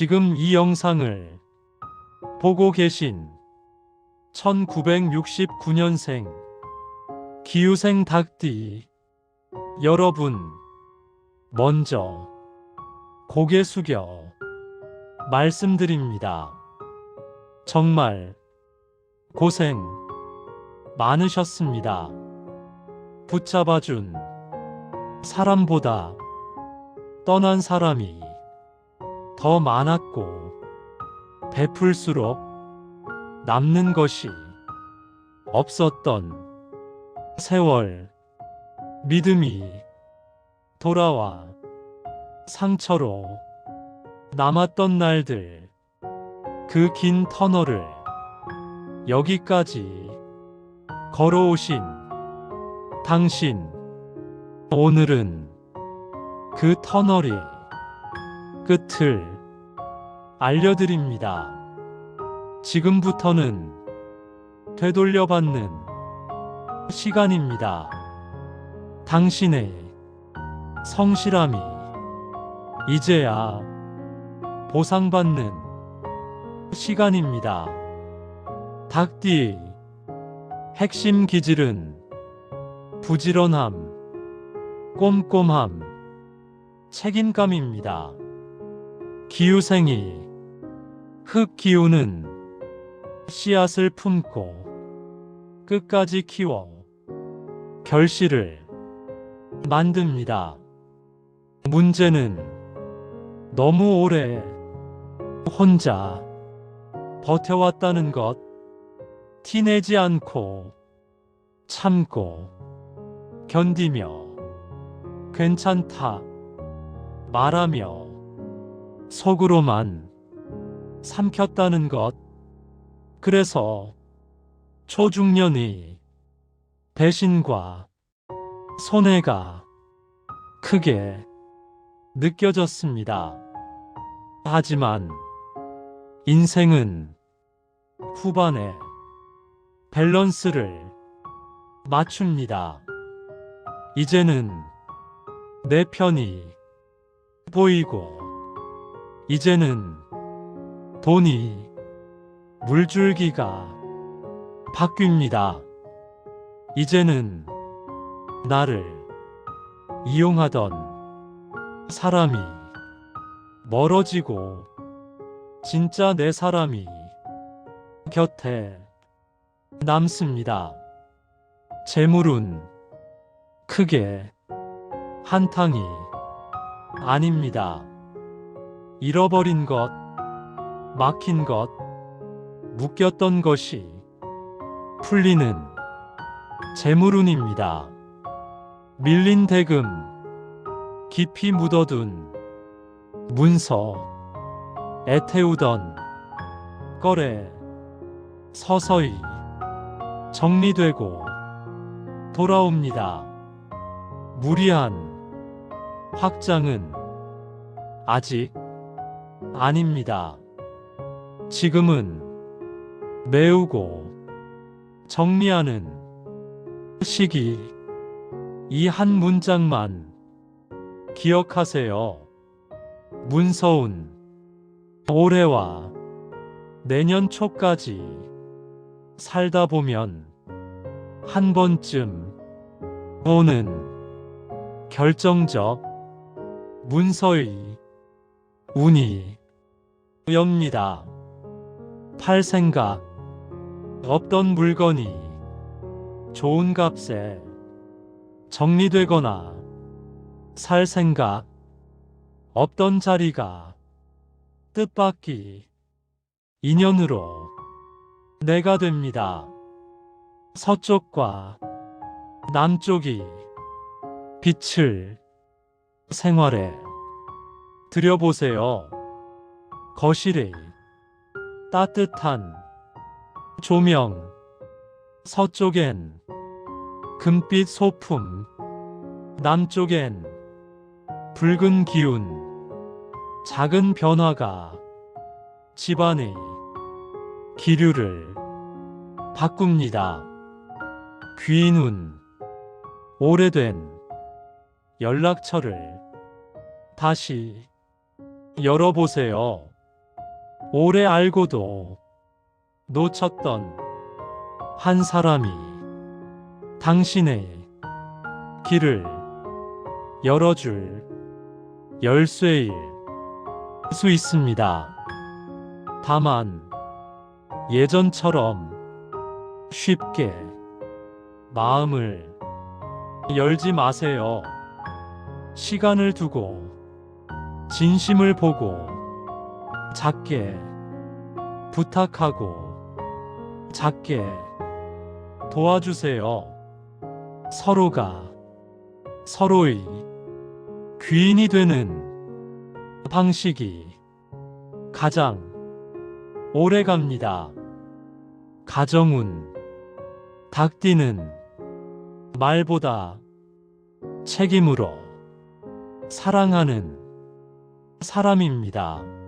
지금 이 영상을 보고 계신 1969년생 기후생 닭띠 여러분 먼저 고개 숙여 말씀드립니다. 정말 고생 많으셨습니다. 붙잡아준 사람보다 떠난 사람이 더 많았고 베풀수록 남는 것이 없었던 세월 믿음이 돌아와 상처로 남았던 날들 그 긴 터널을 여기까지 걸어오신 당신. 오늘은 그 터널이 끝을 알려드립니다. 지금부터는 되돌려받는 시간입니다. 당신의 성실함이 이제야 보상받는 시간입니다. 닭띠의 핵심 기질은 부지런함, 꼼꼼함, 책임감입니다. 기후생이 흙 기우는 씨앗을 품고 끝까지 키워 결실을 만듭니다. 문제는 너무 오래 혼자 버텨왔다는 것, 티내지 않고 참고 견디며 괜찮다 말하며 속으로만 삼켰다는 것. 그래서 초중년이 배신과 손해가 크게 느껴졌습니다. 하지만 인생은 후반에 밸런스를 맞춥니다. 이제는 내 편이 보이고, 이제는 돈이 물줄기가 바뀝니다. 이제는 나를 이용하던 사람이 멀어지고 진짜 내 사람이 곁에 남습니다. 재물은 크게 한탕이 아닙니다. 잃어버린 것, 막힌 것, 묶였던 것이 풀리는 재물운입니다. 밀린 대금, 깊이 묻어둔 문서, 애태우던 거래, 서서히 정리되고 돌아옵니다. 무리한 확장은 아직 아닙니다. 지금은 메우고 정리하는 시기 이 한 문장만 기억하세요. 문서운 올해와 내년 초까지 살다 보면 한 번쯤 오는 결정적 문서의 운이 엽니다. 팔 생각 없던 물건이 좋은 값에 정리되거나 살 생각 없던 자리가 뜻밖이 인연으로 내가 됩니다. 서쪽과 남쪽이 빛을 생활에 들여보세요. 거실에 따뜻한 조명, 서쪽엔 금빛 소품, 남쪽엔 붉은 기운, 작은 변화가 집안의 기류를 바꿉니다. 귀인운, 오래된 연락처를 다시 열어보세요. 오래 알고도 놓쳤던 한 사람이 당신의 길을 열어줄 열쇠일 수 있습니다. 다만 예전처럼 쉽게 마음을 열지 마세요. 시간을 두고 진심을 보고 작게 부탁하고 작게 도와주세요. 서로가 서로의 귀인이 되는 방식이 가장 오래 갑니다. 가정은 닭띠는 말보다 책임으로 사랑하는 사람입니다.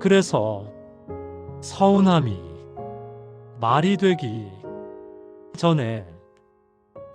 그래서 서운함이 말이 되기 전에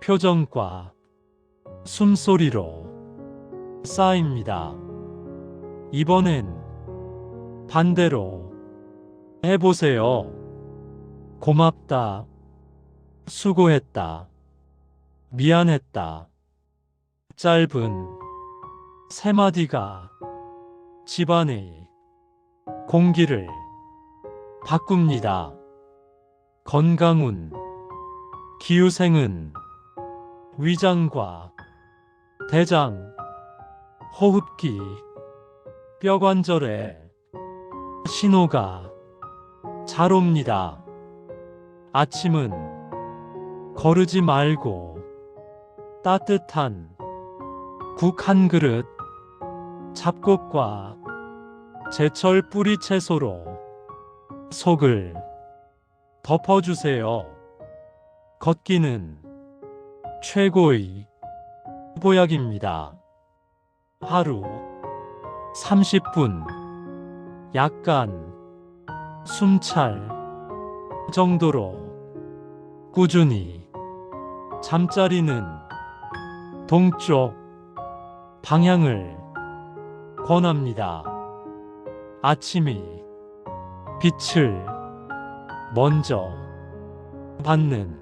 표정과 숨소리로 쌓입니다. 이번엔 반대로 해보세요. 고맙다. 수고했다. 미안했다. 짧은 세 마디가 집안의 공기를 바꿉니다. 건강운, 기후생은 위장과 대장, 호흡기, 뼈관절에 신호가 잘 옵니다. 아침은 거르지 말고 따뜻한 국 한 그릇, 잡곡과 제철 뿌리 채소로 속을 덮어주세요. 걷기는 최고의 보약입니다. 하루 30분 약간 숨찰 정도로 꾸준히 잠자리는 동쪽 방향을 권합니다. 아침이 빛을 먼저 받는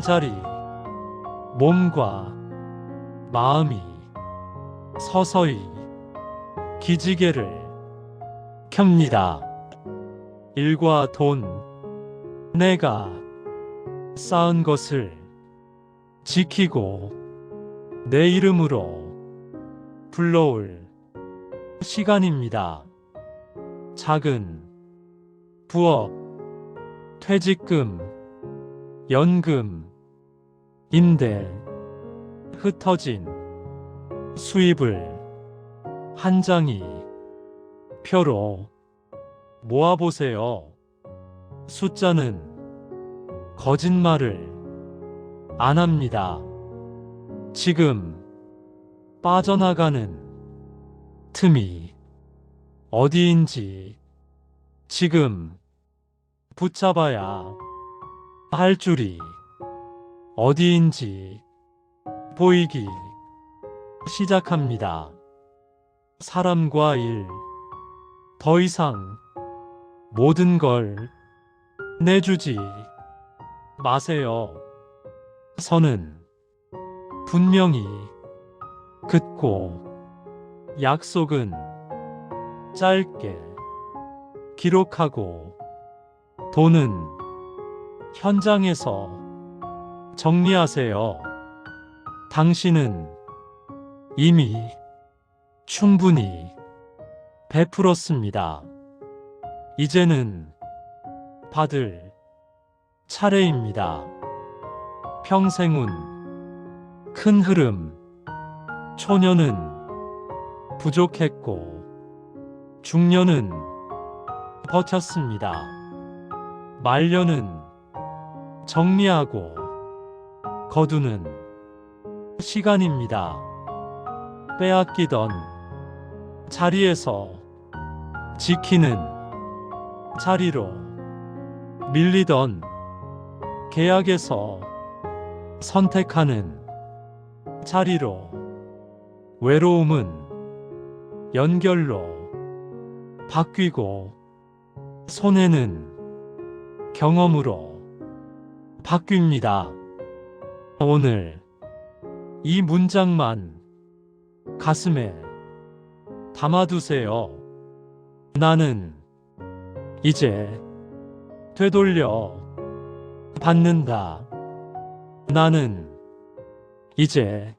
자리, 몸과 마음이 서서히 기지개를 켭니다. 일과 돈, 내가 쌓은 것을 지키고 내 이름으로 불러올 시간입니다. 작은 부업, 퇴직금, 연금, 임대, 흩어진 수입을 한 장이 표로 모아보세요. 숫자는 거짓말을 안 합니다. 지금 빠져나가는 틈이 어디인지 지금 붙잡아야 할 줄이 어디인지 보이기 시작합니다. 사람과 일, 더 이상 모든 걸 내주지 마세요. 선은 분명히 긋고 약속은 짧게 기록하고 돈은 현장에서 정리하세요. 당신은 이미 충분히 베풀었습니다. 이제는 받을 차례입니다. 평생운 큰 흐름 초년은 부족했고 중년은 버텼습니다. 말년은 정리하고 거두는 시간입니다. 빼앗기던 자리에서 지키는 자리로 밀리던 계약에서 선택하는 자리로 외로움은 연결로 바뀌고 손해는 경험으로 바뀝니다. 오늘 이 문장만 가슴에 담아두세요. 나는 이제 되돌려 받는다. 나는 이제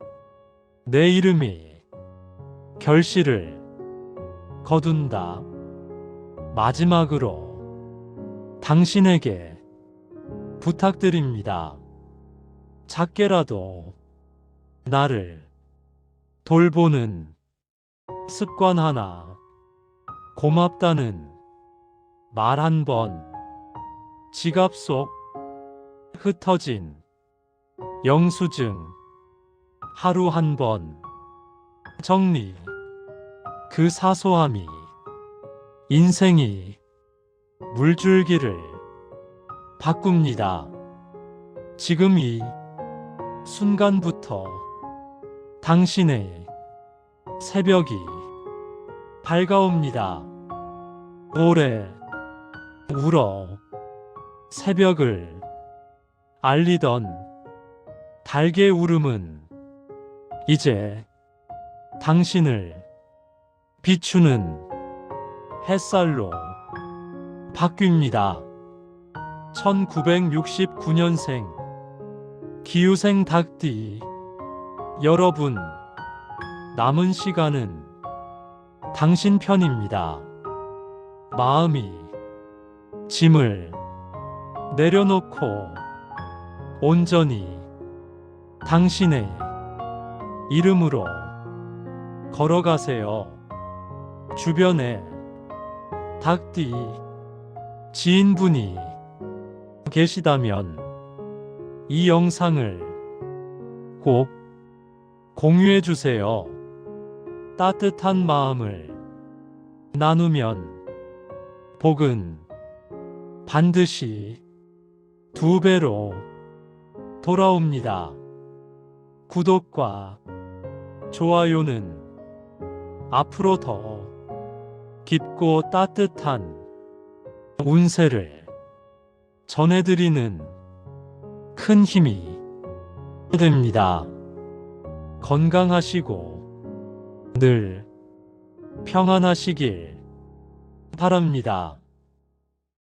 내 이름이 결실을 거둔다. 마지막으로 당신에게 부탁드립니다. 작게라도 나를 돌보는 습관 하나, 고맙다는 말 한 번, 지갑 속 흩어진 영수증 하루 한 번, 정리, 그 사소함이 인생이 물줄기를 바꿉니다. 지금 이 순간부터 당신의 새벽이 밝아옵니다. 오래 울어 새벽을 알리던 달개 울음은 이제 당신을 비추는 햇살로 바뀝니다. 1969년생 기후생 닭띠 여러분 남은 시간은 당신 편입니다. 마음이 짐을 내려놓고 온전히 당신의 이름으로 걸어가세요. 주변에 닭띠 지인분이 계시다면 이 영상을 꼭 공유해 주세요. 따뜻한 마음을 나누면 복은 반드시 두 배로 돌아옵니다. 구독과 좋아요는 앞으로 더 깊고 따뜻한 운세를 전해드리는 큰 힘이 됩니다. 건강하시고 늘 평안하시길 바랍니다.